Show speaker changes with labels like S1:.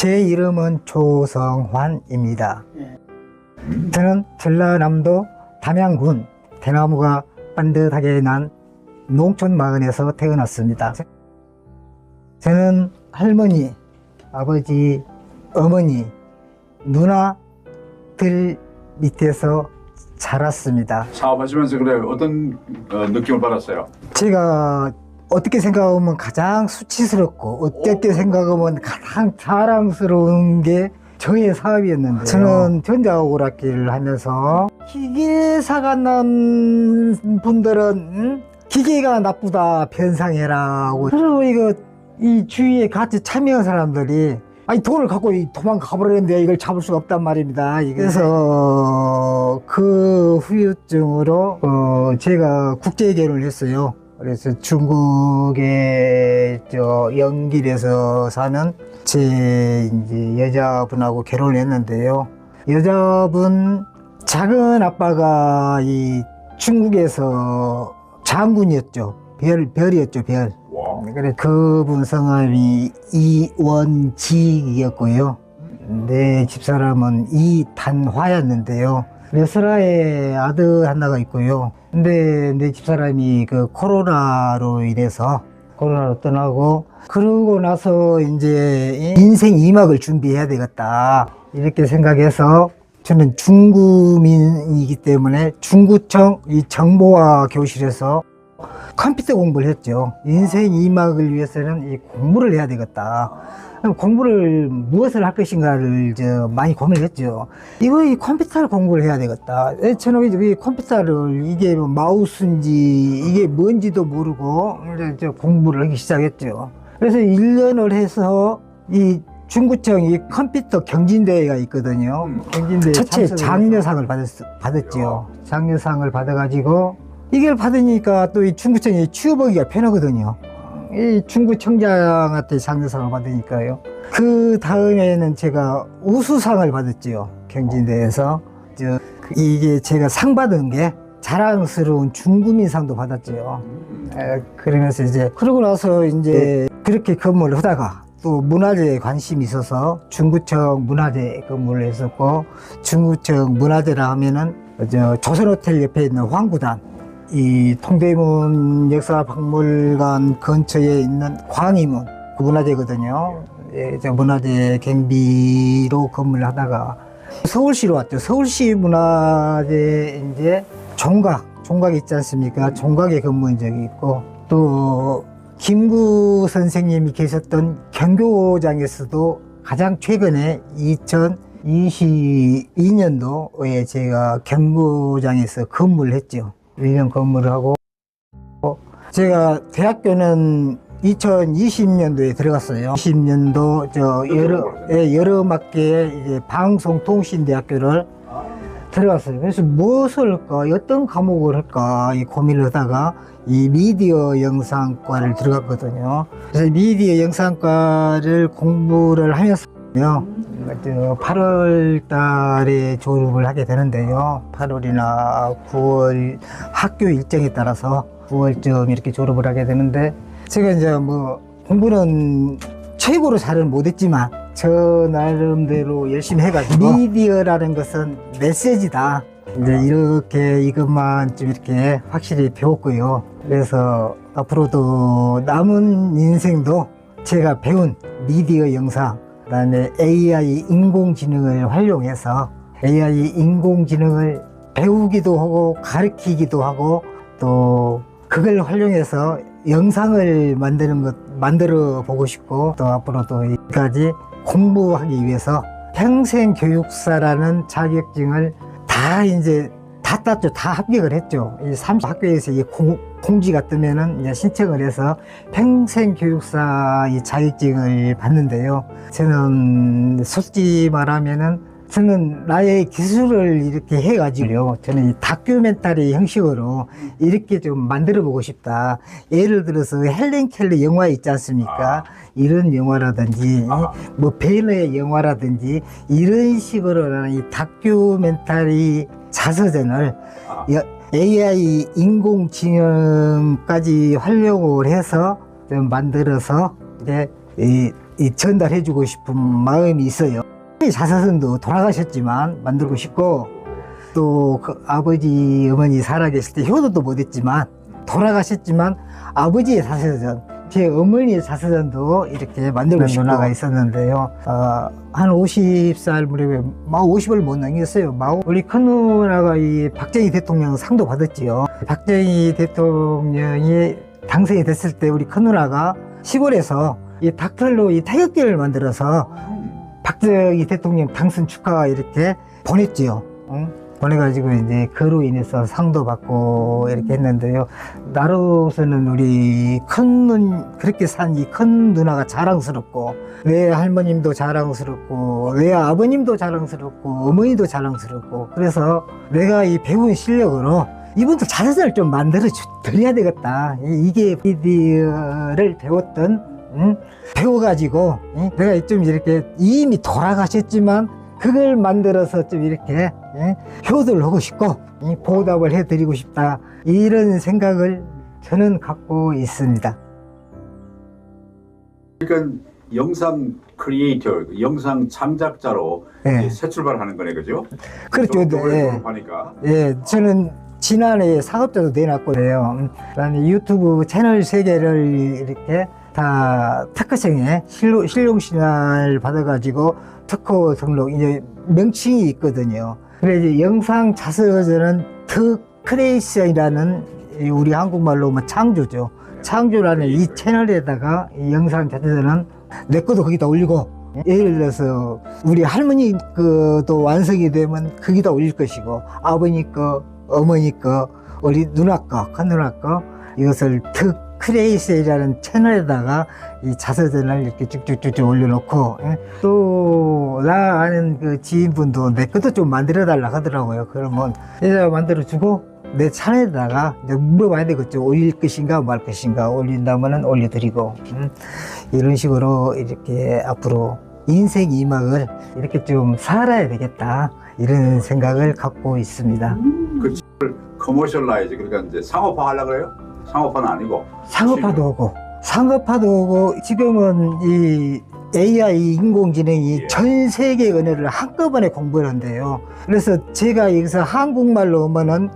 S1: 제 이름은 조성환입니다.
S2: 예.
S1: 저는 전라남도 담양군 대나무가 반듯하게 난 농촌 마을에서 태어났습니다. 저는 할머니, 아버지, 어머니, 누나 들 밑에서 자랐습니다.
S2: 사업하시면서 그래 어떤 어, 느낌을 받았어요?
S1: 제가 어떻게 생각하면 가장 수치스럽고 어떻게 생각하면 가장 자랑스러운 게 저의 사업이었는데 저는 전자 오락기를 하면서 기계사가 난 분들은 음? 기계가 나쁘다 변상해라고 그리고 이거 이 주위에 같이 참여한 사람들이 아니 돈을 갖고 이 도망가 버렸는데 이걸 잡을 수가 없단 말입니다. 그래서 그 후유증으로 어 제가 국제 결혼을 했어요. 그래서 중국의 저 영길에서 사는 제 이제 여자분하고 결혼을 했는데요. 여자분 작은 아빠가 이 중국에서 장군이었죠. 별 별이었죠 별.
S2: 와.
S1: 그래 그분 성함이 이원직이었고요. 내 집사람은 이단화였는데요. 레스라의 아들 하나가 있고요. 근데 내 집사람이 그 코로나로 인해서 코로나로 떠나고 그러고 나서 이제 인생 2막을 준비해야 되겠다 이렇게 생각해서 저는 중구민이기 때문에 중구청 이 정보화 교실에서 컴퓨터 공부를 했죠. 인생 2막을 위해서는 이 공부를 해야 되겠다. 공부를 무엇을 할 것인가를 저 많이 고민을 했죠. 이거 이 컴퓨터를 공부를 해야 되겠다. 에, 저는 이 컴퓨터를 이게 뭐 마우스인지 이게 뭔지도 모르고 이제 저 공부를 하기 시작했죠. 그래서 1년을 해서 이 중구청 이 컴퓨터 경진대회가 있거든요.
S2: 음.
S1: 경진대회 첫째 장려상을 받았, 받았죠. 장려상을 받아가지고 이걸 받으니까 또 이 중구청이 취업하기가 편하거든요. 이 중구청장한테 장려상을 받으니까요. 그 다음에는 제가 우수상을 받았죠. 경진대에서. 저, 그 이게 제가 상 받은 게 자랑스러운 중구민상도 받았죠. 에, 그러면서 이제, 그러고 나서 이제 그렇게 근무를 하다가 또 문화재에 관심이 있어서 중구청 문화재 근무를 했었고, 중구청 문화재라 하면은 저 조선호텔 옆에 있는 황구단, 이 통대문 역사박물관 근처에 있는 광희문 그 문화재거든요. 예, 저 문화재 경비로 근무를 하다가 서울시로 왔죠. 서울시 문화재 이제 종각, 종각 있지 않습니까? 종각에 근무한 적이 있고 또 김구 선생님이 계셨던 경교장에서도 가장 최근에 2022년도에 제가 경교장에서 근무를 했죠. 1년 근무를 하고 제가 대학교는 2020년도에 들어갔어요. 20년도 저 여러 예, 여름학기에 이제 방송통신대학교를 들어갔어요. 그래서 무엇을 할까, 어떤 과목을 할까 이 고민을 하다가 이 미디어 영상과를 들어갔거든요. 그래서 미디어 영상과를 공부를 하면서요. 저 8월 달에 졸업을 하게 되는데요. 8월이나 9월 학교 일정에 따라서 9월쯤 이렇게 졸업을 하게 되는데 제가 이제 뭐 공부는 최고로 잘은 못했지만 저 나름대로 열심히 해가지고 미디어라는 것은 메시지다. 이제 이렇게 이것만 좀 이렇게 확실히 배웠고요. 그래서 앞으로도 남은 인생도 제가 배운 미디어 영상, 그다음에 AI 인공지능을 활용해서 AI 인공지능을 배우기도 하고 가르치기도 하고 또 그걸 활용해서 영상을 만드는 것 만들어 보고 싶고 또 앞으로도 이까지 공부하기 위해서 평생 교육사라는 자격증을 다 이제 다 땄죠. 다 합격을 했죠. 이 삼 학교에서 이 공, 공지가 뜨면은 이제 신청을 해서 평생 교육사 이 자격증을 받는데요. 저는 솔직히 말하면은 저는 나의 기술을 이렇게 해가지고요. 저는 이 다큐멘터리 형식으로 이렇게 좀 만들어 보고 싶다. 예를 들어서 헬렌 켈리 영화 있지 않습니까? 이런 영화라든지, 뭐 베너의 영화라든지, 이런 식으로 나는 이 다큐멘터리 자서전을 여- AI 인공지능까지 활용을 해서 좀 만들어서 이제 이 이 전달해주고 싶은 마음이 있어요. 자서전도 돌아가셨지만 만들고 싶고 또 그 아버지 어머니 살아계실 때 효도도 못했지만 돌아가셨지만 아버지의 자서전 제 어머니의 자서전도 이렇게 만들고 싶은 누나가 있었는데요. 어, 한 50살 무렵에 막 50을 못 넘겼어요. 막 우리 큰 누나가 이 박정희 대통령 상도 받았지요. 박정희 대통령이 당선이 됐을 때 우리 큰 누나가 시골에서 이 닭털로 이 타격기를 만들어서 박정희 대통령 당선 축하 이렇게 보냈지요. 응? 보내가지고 이제 그로 인해서 상도 받고 이렇게 했는데요. 나로서는 우리 큰 눈, 그렇게 산 이 큰 누나가 자랑스럽고, 내 할머님도 자랑스럽고, 내 아버님도 자랑스럽고, 어머니도 자랑스럽고, 그래서 내가 이 배운 실력으로 이분도 자서전을 좀 만들어 주- 드려야 되겠다. 이- 이게 미디어를 배웠던, 응? 배워가지고, 응? 내가 좀 이렇게 이미 돌아가셨지만, 그걸 만들어서 좀 이렇게 예, 효도를 하고 싶고 예, 보답을 해드리고 싶다 이런 생각을 저는 갖고 있습니다.
S2: 그러니까 영상 크리에이터, 영상 창작자로
S1: 예,
S2: 이제 새 출발하는 거네, 그죠?
S1: 그렇죠.
S2: 또 노래
S1: 예,
S2: 하니까.
S1: 예, 저는 지난해 사업자도 내놨고요. 음, 그다음에 유튜브 채널 세 개를 이렇게 다 특허청에 실용, 실용신화를 받아가지고 특허 등록 이제 명칭이 있거든요. 그래서 이제 영상 자서전은 이 우리 한국말로 뭐 창조죠. 창조라는 이 채널에다가 이 영상 자서전은 내 것도 거기다 올리고 예를 들어서 우리 할머니 거도 완성이 되면 거기다 올릴 것이고 아버니 거, 어머니 거, 우리 누나 거, 큰 누나 거 이것을 특 크레이스이라는 채널에다가 이 자서전을 이렇게 쭉쭉쭉쭉 올려놓고 예? 또나 아는 그 지인분도 내 것도 좀 만들어 달라 하더라고요. 그러면 내가 만들어 주고 내 차에다가 이제 물어봐야 되겠죠. 올릴 것인가 말 것인가 올린다면은 올려드리고 음, 이런 식으로 이렇게 앞으로 인생 이막을 이렇게 좀 살아야 되겠다 이런 생각을 갖고 있습니다.
S2: 커머셜라이즈, 그러니까 이제 상업화 하려고 그래요? 상업화는 아니고.
S1: 상업화도 하고 상업화도 하고 지금은 이 AI 인공지능이
S2: 예.
S1: 전 세계 언어를 한꺼번에 공부를 한대요. 그래서 제가 여기서 한국말로 오면은